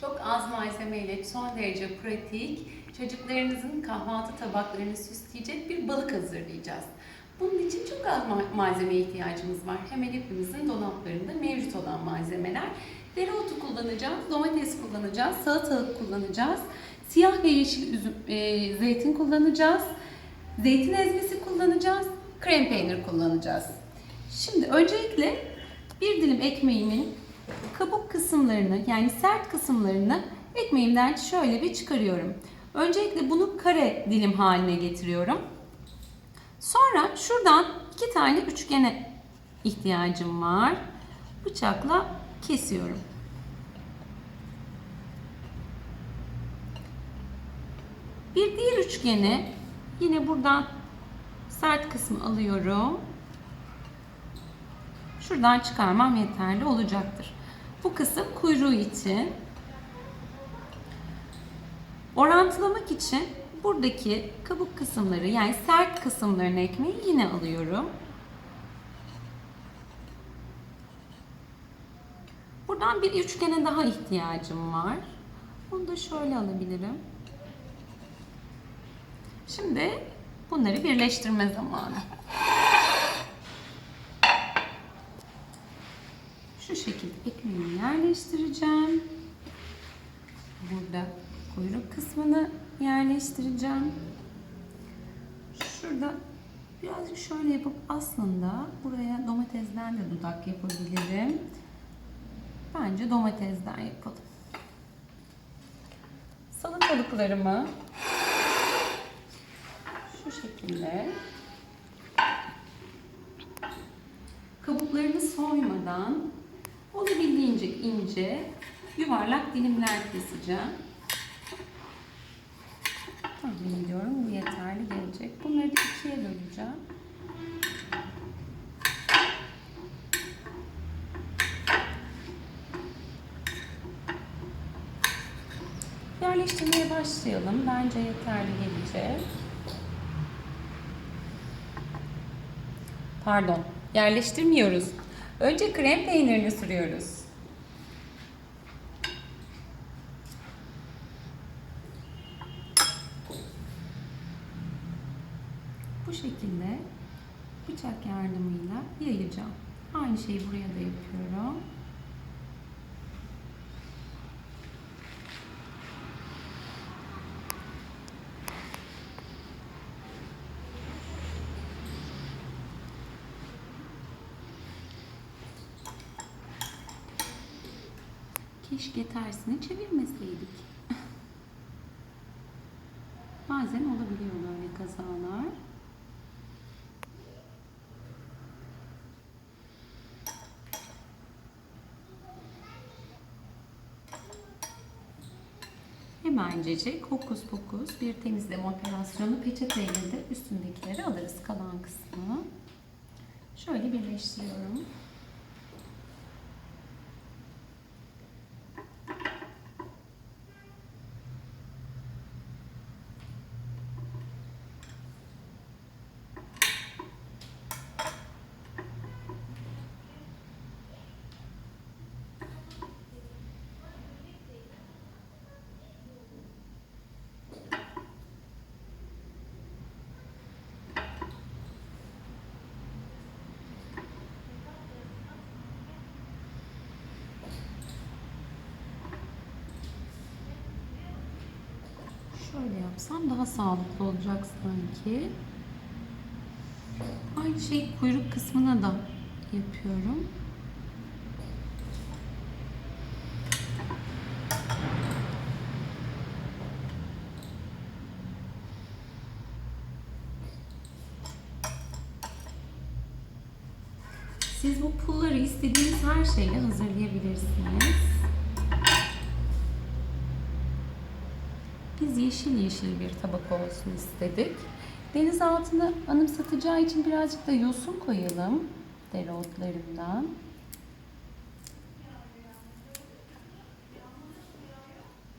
Çok az malzemeyle son derece pratik, çocuklarınızın kahvaltı tabaklarını süsleyecek bir balık hazırlayacağız. Bunun için çok az ma- malzemeye ihtiyacımız var. Hemen hepimizin dolaplarında mevcut olan malzemeler. Dereotu kullanacağız, domates kullanacağız, salatalık kullanacağız, siyah ve yeşil üzüm, e, zeytin kullanacağız, zeytin ezmesi kullanacağız, krem peynir kullanacağız. Şimdi öncelikle bir dilim ekmeğimin kabuk kısımlarını yani sert kısımlarını ekmeğimden şöyle bir çıkarıyorum. Öncelikle bunu kare dilim haline getiriyorum. Sonra şuradan iki tane üçgene ihtiyacım var. Bıçakla kesiyorum. Bir diğer üçgeni yine buradan sert kısmı alıyorum. Şuradan çıkarmam yeterli olacaktır. Bu kısım kuyruğu için. Orantılamak için buradaki kabuk kısımları yani sert kısımlarını ekmeği yine alıyorum. Buradan bir üçgene daha ihtiyacım var. Onu da şöyle alabilirim. Şimdi bunları birleştirme zamanı. Şu şekilde ekmeğimi yerleştireceğim. Burada kuyruk kısmını yerleştireceğim. Şurada birazcık şöyle yapıp aslında buraya domatesden de dudak yapabilirim. Bence domatesden yapalım. Salatalıklarımı şu şekilde kabuklarını soymadan olabildiğince ince yuvarlak dilimler keseceğim. Tahmin ediyorum bu yeterli gelecek. Bunları da ikiye böleceğim. Yerleştirmeye başlayalım. Bence yeterli gelecek. Pardon, yerleştirmiyoruz. Önce krem peynirini sürüyoruz. Bu şekilde bıçak yardımıyla yayacağım. Aynı şeyi buraya da yapıyorum. Keşke tersini çevirmeseydik. Bazen olabiliyor böyle kazalar. Hemencecik hokus pokus bir temizleme operasyonu peçeteyle de üstündekileri alırız kalan kısmı. Şöyle birleştiriyorum. Şöyle yapsam daha sağlıklı olacak sanki. Aynı şeyi kuyruk kısmına da yapıyorum. Siz bu pulları istediğiniz her şeyle hazırlayabilirsiniz. Biz yeşil yeşil bir tabak olsun istedik. Deniz altını anımsatacağı için birazcık da yosun koyalım dereotlarından.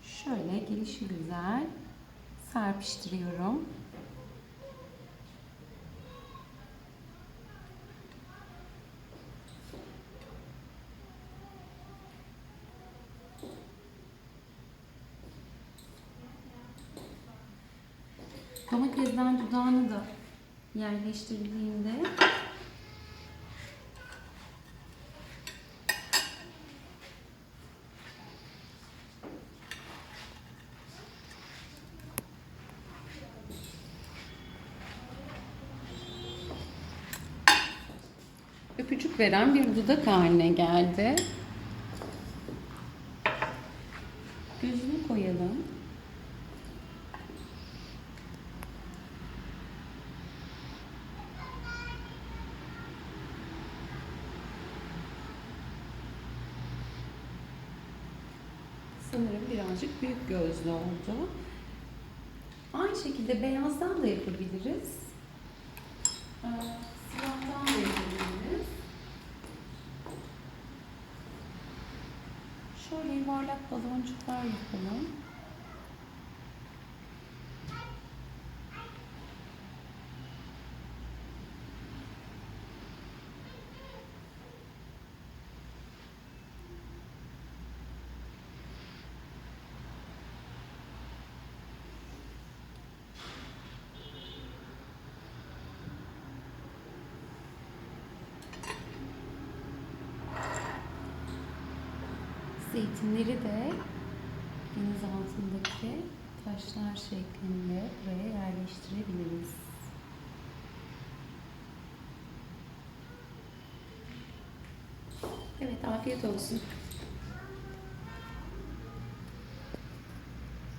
Şöyle gelişi güzel serpiştiriyorum. Domatesden dudağını da yerleştirdiğinde öpücük veren bir dudak haline geldi. Gözünü koyalım. Sanırım birazcık büyük gözlü oldu. Aynı şekilde beyazdan da yapabiliriz. Ee, Siyahtan da yapabiliriz. Şöyle yuvarlak baloncuklar yapalım. Zeytinleri de deniz altındaki taşlar şeklinde buraya yerleştirebiliriz. Evet, afiyet olsun.